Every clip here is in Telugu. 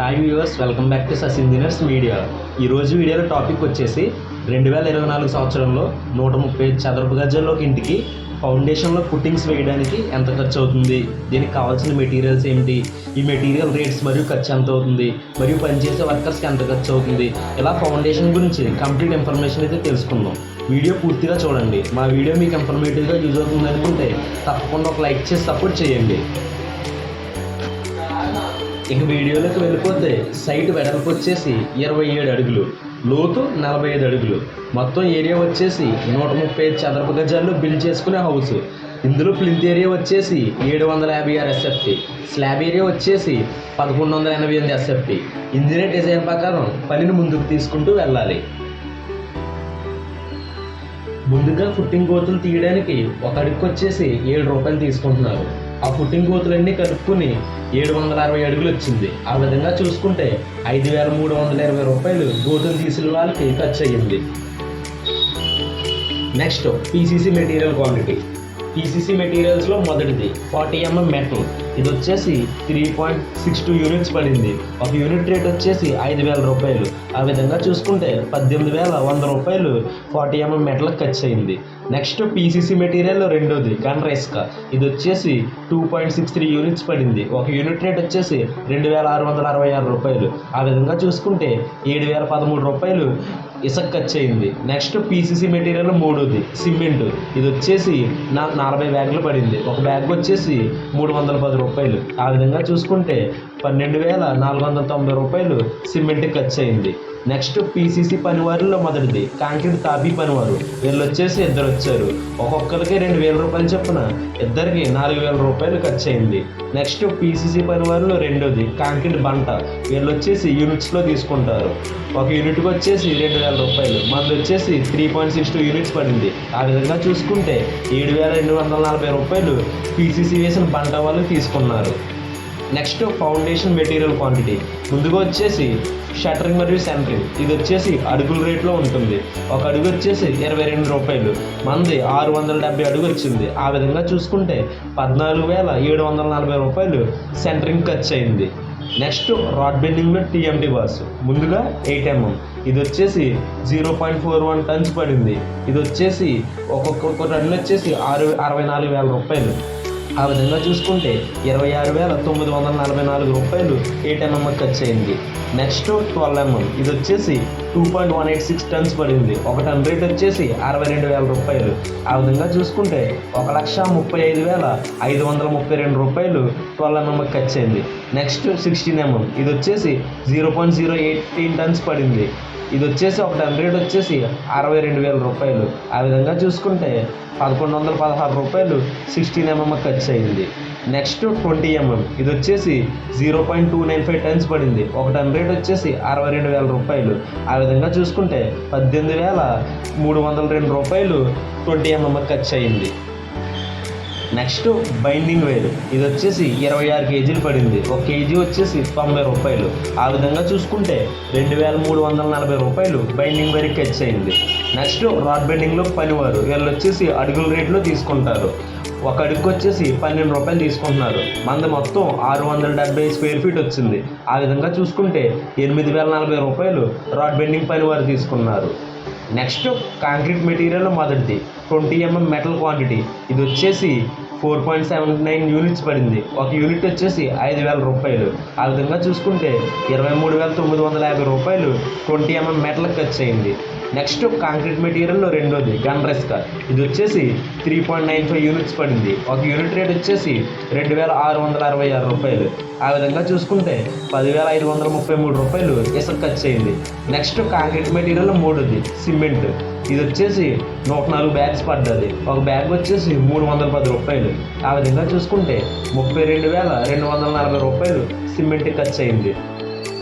Hi viewers welcome back to ససిందినర్స్ media ఈరోజు వీడియోలో టాపిక్ వచ్చేసి రెండు వేల ఇరవై నాలుగు సంవత్సరంలో నూట ముప్పై చదరపు గజాల్లోకి ఇంటికి ఫౌండేషన్లో పుట్టింగ్స్ వేయడానికి ఎంత ఖర్చు అవుతుంది? దీనికి కావాల్సిన మెటీరియల్స్ ఏమిటి ఈ మెటీరియల్ రేట్స్ మరియు ఖర్చు ఎంత అవుతుంది? మరియు పనిచేసే వర్కర్స్కి ఎంత ఖర్చు అవుతుంది? ఇలా ఫౌండేషన్ గురించి కంప్లీట్ ఇన్ఫర్మేషన్ అయితే తెలుసుకుందాం. వీడియో పూర్తిగా చూడండి. మా వీడియో మీకు ఇన్ఫర్మేటివ్గా యూజ్ అవుతుంది అనుకుంటే తప్పకుండా ఒక లైక్ చేసి సపోర్ట్ చేయండి. ఇక వీడియోలోకి వెళ్ళిపోతే సైట్ వెడల్పు వచ్చేసి ఇరవై ఏడు అడుగులు లోతు నలభై ఐదు అడుగులు. మొత్తం ఏరియా వచ్చేసి నూట ముప్పై ఐదు చదరపు గజాల్లో బిల్డ్ చేసుకునే హౌస్ ఇందులో ప్లింత్ ఏరియా వచ్చేసి ఏడు వందల యాభై ఆరు ఎస్ఎఫ్టీ స్లాబ్ ఏరియా వచ్చేసి పదకొండు వందల ఎనభై ఎనిమిది ఎస్ఎఫ్టీ ఇంజనీర్ డిజైన్ ప్రకారం పనిని ముందుకు తీసుకుంటూ వెళ్ళాలి. ముందుగా ఫుట్టింగ్ గోతులు తీయడానికి ఒక అడుగుకి వచ్చేసి ఏడు రూపాయలు తీసుకుంటున్నారు. ఆ ఫుట్టింగ్ కలుపుకుని ఏడు వందల అరవై అడుగులు వచ్చింది ఆ విధంగా చూసుకుంటే ఐదు వేల మూడు వందల ఇరవై రూపాయలు గోతులు తీసిన వాళ్ళకి ఖర్చు అయ్యింది. Next PCC material quality PCC మెటీరియల్స్లో మొదటిది ఫార్టీ ఎంఎం మెటల్ ఇది వచ్చేసి three point six two units పడింది. ఒక యూనిట్ రేట్ వచ్చేసి ఐదు వేల రూపాయలు. ఆ విధంగా చూసుకుంటే పద్దెనిమిది వేల వంద రూపాయలు ఫార్టీ ఎంఎం మెటల్కి ఖర్చు అయింది. నెక్స్ట్ పీసీసీ మెటీరియల్ రెండోది గన్ ఇది వచ్చేసి two point six three units పడింది. ఒక యూనిట్ రేట్ వచ్చేసి రెండు వేల ఆరు వందల అరవై ఆరు రూపాయలు. ఆ విధంగా చూసుకుంటే ఏడు వేల పదమూడు రూపాయలు ఇసుక ఖర్చు అయింది నెక్స్ట్ పీసీసీ మెటీరియల్ మూడోది సిమెంట్. ఇది వచ్చేసి నా నలభై బ్యాగులు పడింది. ఒక బ్యాగ్ వచ్చేసి మూడు వందల పది రూపాయలు. ఆ విధంగా చూసుకుంటే పన్నెండు వేల నాలుగు వందల తొంభై రూపాయలు సిమెంట్ ఖర్చు అయింది నెక్స్ట్ పీసీసీ పనివారిలో మొదటిది కాంక్రీట్ తాపీ పనివారు. వీళ్ళు వచ్చేసి ఇద్దరు వచ్చారు. ఒక్కొక్కరికి రెండు వేల రూపాయలు చొప్పున ఇద్దరికి నాలుగు వేల రూపాయలు ఖర్చు అయింది నెక్స్ట్ పీసీసీ పనివారిలో రెండోది కాంక్రీట్ బంట. వీళ్ళు వచ్చేసి యూనిట్స్లో తీసుకుంటారు. ఒక యూనిట్కి వచ్చేసి రెండు వేల రూపాయలు. మనది వచ్చేసి three point six two units పడింది. ఆ విధంగా చూసుకుంటే ఏడు వేల రెండు వందల నలభై రూపాయలు పీసీసీ వేసిన బంట వాళ్ళు తీసుకున్నారు. నెక్స్ట్ ఫౌండేషన్ మెటీరియల్ క్వాంటిటీ ముందుగా వచ్చేసి షట్టరింగ్ మరియు సెంటరింగ్ ఇది వచ్చేసి అడుగుల రేట్లో ఉంటుంది. ఒక అడుగు వచ్చేసి ఇరవై రెండు రూపాయలు. మంది ఆరు వందల డెబ్బై అడుగు వచ్చింది. ఆ విధంగా చూసుకుంటే పద్నాలుగు వేల ఏడు వందల నలభై రూపాయలు సెంటరింగ్ ఖర్చు అయింది నెక్స్ట్ రాడ్ బెండింగ్లో టీఎండి బాస్. ముందుగా ఎయిట్ ఎంఎం ఇది వచ్చేసి zero point four one tons పడింది. ఇది వచ్చేసి ఒక్కొక్క టన్ వచ్చేసి ఆరు అరవై నాలుగు వేల రూపాయలు. ఆ విధంగా చూసుకుంటే ఇరవై ఆరు వేల తొమ్మిది వందల నలభై నాలుగు రూపాయలు ఎయిట్ ఖర్చు అయింది నెక్స్ట్ ట్వెల్వ్ ఎంఎం ఇది వచ్చేసి two point one eight six tons పడింది. ఒక టన్ రేట్ వచ్చేసి అరవై రెండు వేల రూపాయలు. ఆ విధంగా చూసుకుంటే ఒక లక్ష ముప్పై ఐదు వేల ఐదు వందల ముప్పై రెండు రూపాయలు ట్వెల్వ్ ఎంఎం ఖర్చు అయింది నెక్స్ట్ సిక్స్టీన్ ఎంఎం ఇది వచ్చేసి zero point zero eighteen tons పడింది. ఇది వచ్చేసి ఒక టన్ రేట్ వచ్చేసి అరవై రెండు వేల రూపాయలు. ఆ విధంగా చూసుకుంటే పదకొండు వందల పదహారు రూపాయలు సిక్స్టీన్ ఎంఎం ఖర్చు అయింది. నెక్స్ట్ ట్వంటీ ఎంఎం ఇది వచ్చేసి zero point two nine five tons పడింది. ఒక టన్ రేట్ వచ్చేసి అరవై రెండు వేల రూపాయలు. ఆ విధంగా చూసుకుంటే పద్దెనిమిది వేల మూడు వందల రెండు రూపాయలు ట్వంటీ ఎంఎం ఖర్చు అయింది. నెక్స్ట్ బైండింగ్ వైర్ ఇది వచ్చేసి ఇరవై ఆరు కేజీలు పడింది. ఒక కేజీ వచ్చేసి తొంభై రూపాయలు. ఆ విధంగా చూసుకుంటే రెండు వేల మూడు వందల నలభై రూపాయలు బైండింగ్ వేరుకి ఖర్చు అయింది నెక్స్ట్ రాడ్ బెండింగ్లో పనివారు. వీళ్ళు వచ్చేసి అడుగుల రేట్లో తీసుకుంటారు. ఒక అడుగు వచ్చేసి పన్నెండు రూపాయలు తీసుకుంటున్నారు. మంది మొత్తం ఆరు వందల డెబ్బై స్క్వేర్ ఫీట్ వచ్చింది. ఆ విధంగా చూసుకుంటే ఎనిమిది వేల నలభై రూపాయలు రాడ్ బెండింగ్ పనివారు తీసుకున్నారు. నెక్స్ట్ కాంక్రీట్ మెటీరియల్ మొదటిది. Twenty mm metal quantity. ఇది వచ్చేసి four point seven nine units పడింది. ఒక యూనిట్ వచ్చేసి ఐదు వేల రూపాయలు. ఆ విధంగా చూసుకుంటే ఇరవై మూడు వేల తొమ్మిది వందల యాభై రూపాయలు ట్వంటీ ఎంఎం మెటల్కి ఖర్చు అయింది. నెక్స్ట్ కాంక్రీట్ మెటీరియల్లో రెండోది గన్ రెస్కా ఇది వచ్చేసి three point nine five units పడింది. ఒక యూనిట్ రేట్ వచ్చేసి రెండు వేల ఆరు వందల అరవై ఆరు రూపాయలు. ఆ విధంగా చూసుకుంటే పదివేల ఐదు వందల ముప్పై మూడు రూపాయలు ఇసుక ఖర్చు అయింది. నెక్స్ట్ కాంక్రీట్ మెటీరియల్ మూడోది సిమెంట్. ఇది వచ్చేసి నూట నాలుగు బ్యాగ్స్ పడ్డది. ఒక బ్యాగ్ వచ్చేసి మూడు వందల పది రూపాయలు. ఆ విధంగా చూసుకుంటే ముప్పై రెండు వేల రెండు వందల నలభై రూపాయలు సిమెంట్ ఖర్చు అయింది.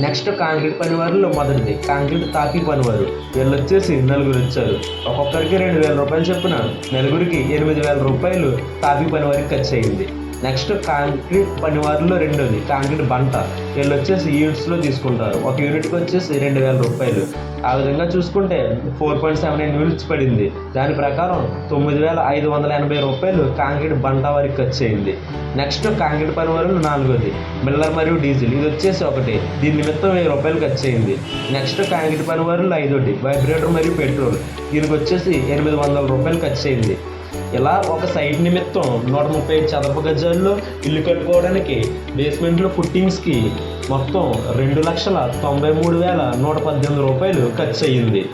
నెక్స్ట్ కాంక్రీట్ పనివారిలో మొదటిది. కాంక్రీట్ తాపీ పనివారు వీళ్ళు వచ్చేసి నలుగురు వచ్చారు ఒక్కొక్కరికి రెండు వేల రూపాయలు చొప్పున నలుగురికి ఎనిమిది వేల రూపాయలు తాపీ పనివారికి ఖర్చు అయింది నెక్స్ట్ కాంక్రీట్ పనివారిలో రెండోది కాంక్రీట్ బంట. వీళ్ళు వచ్చేసి యూనిట్స్లో తీసుకుంటారు. ఒక యూనిట్కి వచ్చేసి రెండు వేల రూపాయలు. ఆ విధంగా చూసుకుంటే four point seven eight units పడింది. దాని ప్రకారం తొమ్మిది వేల ఐదు వందల ఎనభై రూపాయలు కాంక్రీట్ బంట వారికి ఖర్చు అయింది నెక్స్ట్ కాంక్రీట్ పని వరకు నాలుగోది. మిల్లర్ మరియు డీజిల్. ఇది వచ్చేసి ఒకటి. దీని నిమిత్తం వెయ్యి రూపాయలు ఖర్చు అయింది నెక్స్ట్ కాంక్రీట్ పని వరకు ఐదోటి వైబ్రేటర్ మరియు పెట్రోల్. దీనికి వచ్చేసి ఎనిమిది వందల రూపాయలు ఖర్చు అయింది ఇలా ఒక సైట్ నిమిత్తం నూట ముప్పై ఐదు చదరపు గజాల్లో ఇల్లు కట్టుకోవడానికి బేస్మెంట్లో ఫుట్టింగ్స్కి మొత్తం రెండు లక్షల తొంభై మూడు వేల నూట పద్దెనిమిది రూపాయలు ఖర్చు అయ్యింది.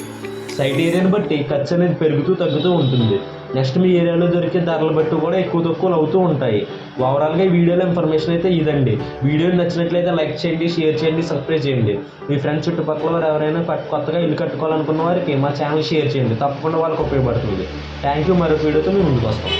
సైట్ ఏరియాని బట్టి ఖర్చు అనేది పెరుగుతూ తగ్గుతూ ఉంటుంది. నెక్స్ట్ మీ ఏరియాలో దొరికే ధరలు బట్టి కూడా ఎక్కువ తక్కువలు అవుతూ ఉంటాయి. ఓవరాల్గా ఈ వీడియోలో ఇన్ఫర్మేషన్ అయితే ఇదండి. వీడియో నచ్చినట్లయితే లైక్ చేయండి షేర్ చేయండి సబ్స్క్రైబ్ చేయండి. మీ ఫ్రెండ్స్ చుట్టుపక్కల వారు ఎవరైనా కొత్తగా ఇల్లు కట్టుకోవాలనుకున్న వారికి మా ఛానల్ షేర్ చేయండి. తప్పకుండా వాళ్ళకి ఉపయోగపడుతుంది. థ్యాంక్ యూ మరొక వీడియోతో మేము ముందుకు వస్తాం.